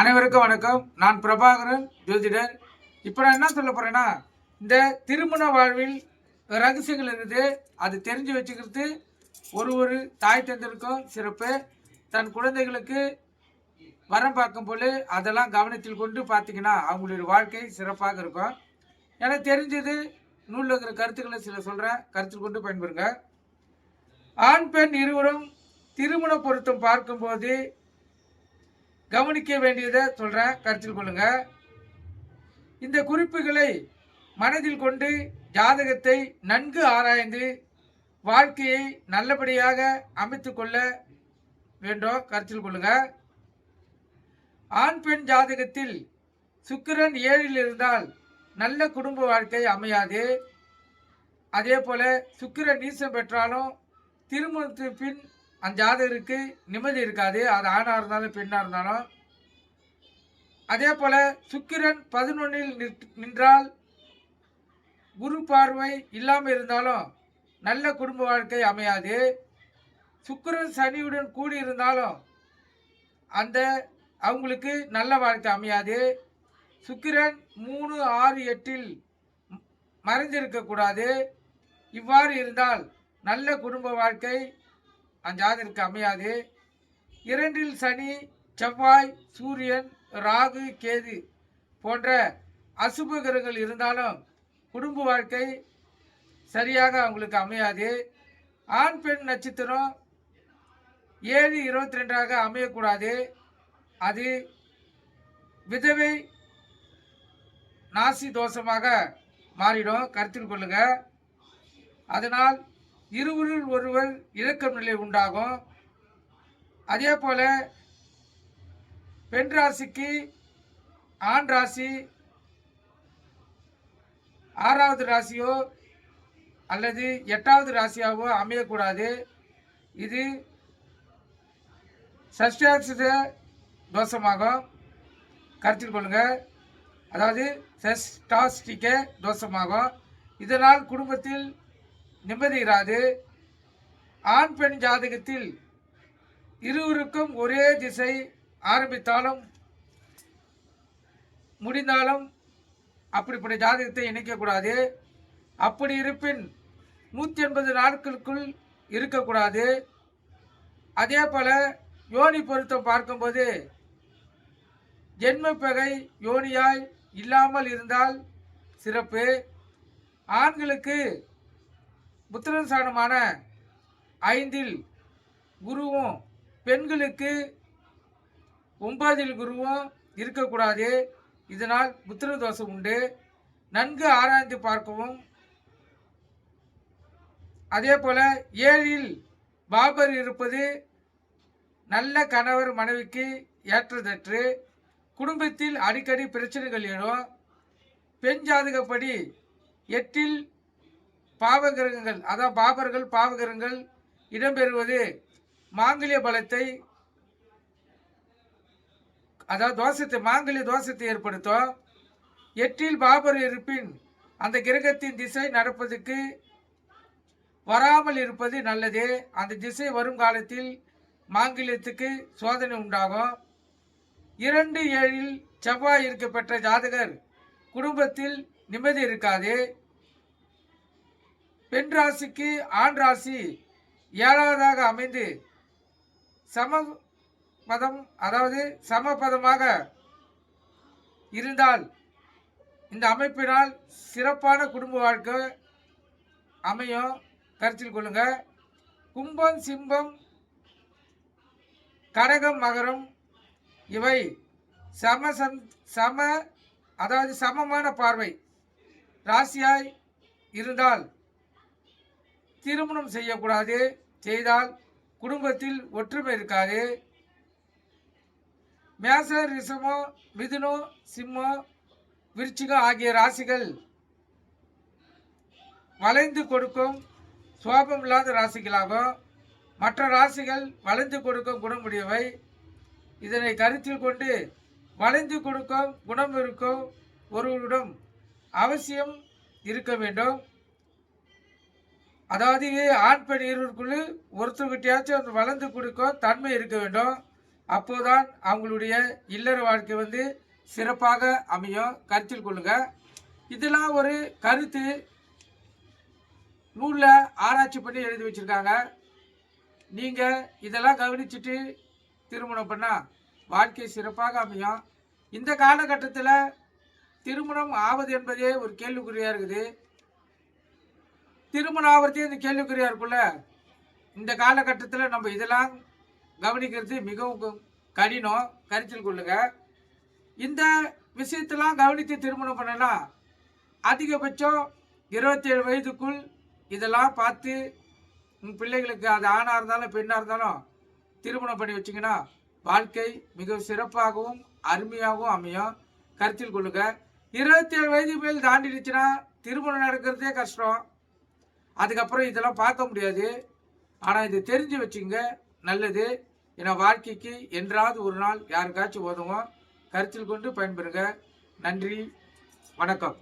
அனைவருக்கும் வணக்கம். நான் பிரபாகரன் ஜோதிடர். இப்போ நான் என்ன சொல்ல போகிறேன்னா இந்த திருமண வாழ்வில் ரகசியங்கள் இருந்தது. அது தெரிஞ்சு வச்சுக்கிறது ஒரு ஒரு தாய் தந்தருக்கும் சிறப்பு. தன் குழந்தைகளுக்கு வரம் பார்க்கும் போது அதெல்லாம் கவனத்தில் கொண்டு பார்த்தீங்கன்னா அவங்களுடைய வாழ்க்கை சிறப்பாக இருக்கும். எனக்கு தெரிஞ்சது நூலில் இருக்கிற கருத்துக்களை சில சொல்கிறேன் கருத்தில் கொண்டு பயன்பெறுங்க. ஆண் பெண் இருவரும் திருமண பொருத்தம் பார்க்கும்போது கவனிக்க வேண்டியதை சொல்கிறேன் கருத்தில் கொள்ளுங்க. இந்த குறிப்புகளை மனதில் கொண்டு ஜாதகத்தை நன்கு ஆராய்ந்து வாழ்க்கையை நல்லபடியாக அமைத்து கொள்ள வேண்டும். கருத்தில் கொள்ளுங்க. ஆண் பெண் ஜாதகத்தில் சுக்கிரன் ஏழில் இருந்தால் நல்ல குடும்ப வாழ்க்கை அமையாது. அதே போல சுக்கிரன் நீசம் பெற்றாலும் திருமணத்தின் பின் அந்த ஜாதகருக்கு நிம்மதி இருக்காது. அது ஆணாக இருந்தாலும் பெண்ணாக இருந்தாலும். அதே போல் சுக்கிரன் பதினொன்னில் நின்றால் குரு பார்வை இல்லாமல் இருந்தாலும் நல்ல குடும்ப வாழ்க்கை அமையாது. சுக்கிரன் சனியுடன் கூடி இருந்தாலும் அந்த அவங்களுக்கு நல்ல வாழ்க்கை அமையாது. சுக்கிரன் மூணு ஆறு எட்டில் மறைந்திருக்கக்கூடாது இவ்வாறு இருந்தால் நல்ல குடும்ப வாழ்க்கை அஞ்சாதற்கு அமையாது. இரண்டில் சனி செவ்வாய் சூரியன் ராகு கேது போன்ற அசுப கிரகங்கள் இருந்தாலும் குடும்ப வாழ்க்கை சரியாக அவங்களுக்கு அமையாது. ஆண் பெண் நட்சத்திரம் ஏழு இருபத்தி ரெண்டாக அமையக்கூடாது. அது விதவை நாசி தோஷமாக மாறிடும். கருத்தில் கொள்ளுங்கள் அதனால் இருவரில் ஒருவர் இழக்கும் நிலை உண்டாகும். அதே போல பெண் ராசிக்கு ஆண் ராசி ஆறாவது ராசியோ அல்லது எட்டாவது ராசியாவோ அமையக்கூடாது. இது சஷ்டாட்சித தோஷமாகும். கருத்தில் கொள்ளுங்கள் அதாவது செஸ்டாஸ்டிக்க தோஷமாகும். இதனால் குடும்பத்தில் நிம்மதியாது ஆண் பெண் ஜாதகத்தில் இருவருக்கும் ஒரே திசை ஆரம்பித்தாலும் முடிந்தாலும் அப்படிப்பட்ட ஜாதகத்தை இணைக்கக்கூடாது. அப்படி இருப்பின் நூற்றி எண்பது நாட்களுக்குள் இருக்கக்கூடாது. அதே போல் யோனி பொருத்தம் பார்க்கும்போது ஜென்மப்பகை யோனியாய் இல்லாமல் இருந்தால் சிறப்பு. ஆண்களுக்கு புத்திரன் சாணமான ஐந்தில் குருவும் பெண்களுக்கு ஒன்பதில் குருவும் இருக்கக்கூடாது. இதனால் புத்திர தோஷம் உண்டு. நன்கு ஆராய்ந்து பார்க்கவும். அதே போல் ஏழில் பாபர் இருப்பது நல்ல கணவர் மனைவிக்கு ஏற்றதற்று. குடும்பத்தில் அடிக்கடி பிரச்சனைகள் எழும். பெண் ஜாதகப்படி எட்டில் பாவகிரகங்கள் அதாவது பாபர்கள் பாவகிரகங்கள் இடம்பெறுவது மாங்கல்ய பலத்தை அதாவது தோஷத்தை மாங்கல்ய தோஷத்தை ஏற்படுத்தும் எட்டில் பாபர் இருப்பின் அந்த கிரகத்தின் திசை நடப்பதற்கு வராமல் இருப்பது நல்லது. அந்த திசை வரும் காலத்தில் மாங்கிலியத்துக்கு சோதனை உண்டாகும். இரண்டு ஏழில் செவ்வாய் இருக்கப்பெற்ற ஜாதகர் குடும்பத்தில் நிம்மதி இருக்காது. பெண் ராசிக்கு ஆண் ராசி ஏழாவதாக அமைந்து சம பதம் அதாவது சமபதமாக இருந்தால் இந்த அமைப்பினால் சிறப்பான குடும்ப வாழ்க்கை அமையும். கருத்தில் கொள்ளுங்க. கும்பம் சிம்பம் கடகம் மகரம் இவை சம சம் சம அதாவது சமமான பார்வை ராசியாய் இருந்தால் திருமணம் செய்யக்கூடாது. செய்தால் குடும்பத்தில் ஒற்றுமை இருக்காது. மேச ரிஷமோ மிதுனோ சிம்மோ விருச்சிகம் ஆகிய ராசிகள் வளைந்து கொடுக்கும் சோபம் இல்லாத ராசிகளாகும். மற்ற ராசிகள் வளைந்து கொடுக்கும் குணமுடையவை இதனை கருத்தில் கொண்டு வளைந்து கொடுக்கும் குணம் இருக்கும் ஒருவரிடம் அவசியம் இருக்க வேண்டும். அதாவது ஆண் பெண் இருவருக்குள்ளே ஒருத்தர்கிட்டயாச்சும் அந்த வளர்ந்து கொடுக்கும் தன்மை இருக்க வேண்டும். அப்போதான் அவங்களுடைய இல்லற வாழ்க்கை வந்து சிறப்பாக அமையும். கருத்தில் கொள்ளுங்க. இதெல்லாம் ஒரு கருத்து. நூலில் ஆராய்ச்சி பண்ணி எழுதி வச்சுருக்காங்க. நீங்கள் இதெல்லாம் கவனிச்சுட்டு திருமணம் பண்ணால் வாழ்க்கை சிறப்பாக அமையும். இந்த காலகட்டத்தில் திருமணம் ஆவது என்பதே ஒரு கேள்விக்குறியாக இருக்குது. திருமணம் ஆகிறதே இந்த கேள்விக்குறியாக இருக்குல்ல இந்த காலகட்டத்தில் நம்ம இதெல்லாம் கவனிக்கிறது மிகவும் கடினம். கருத்தில் கொள்ளுங்க. இந்த விஷயத்தெல்லாம் கவனித்து திருமணம் பண்ணலாம் அதிகபட்சம் இருபத்தேழு வயதுக்குள் இதெல்லாம் பார்த்து உங்கள் பிள்ளைகளுக்கு அது ஆணாக இருந்தாலும் பெண்ணாக இருந்தாலும் திருமணம் பண்ணி வச்சிங்கன்னா வாழ்க்கை மிக சிறப்பாகவும் அருமையாகவும் அமையும். கருத்தில் கொள்ளுங்க. இருபத்தேழு வயது மேல் தாண்டிடுச்சுன்னா திருமணம் நடக்கிறதே கஷ்டம். அதுக்கப்புறம் இதெல்லாம் பார்க்க முடியாது. ஆனால் இது தெரிஞ்சு வச்சுங்க. நல்லது. ஏன்னா வாழ்க்கைக்கு என்றாவது ஒரு நாள் யாருக்காச்சும் உதவும். கருத்தில் கொண்டு பயன்பெறுங்க. நன்றி. வணக்கம்.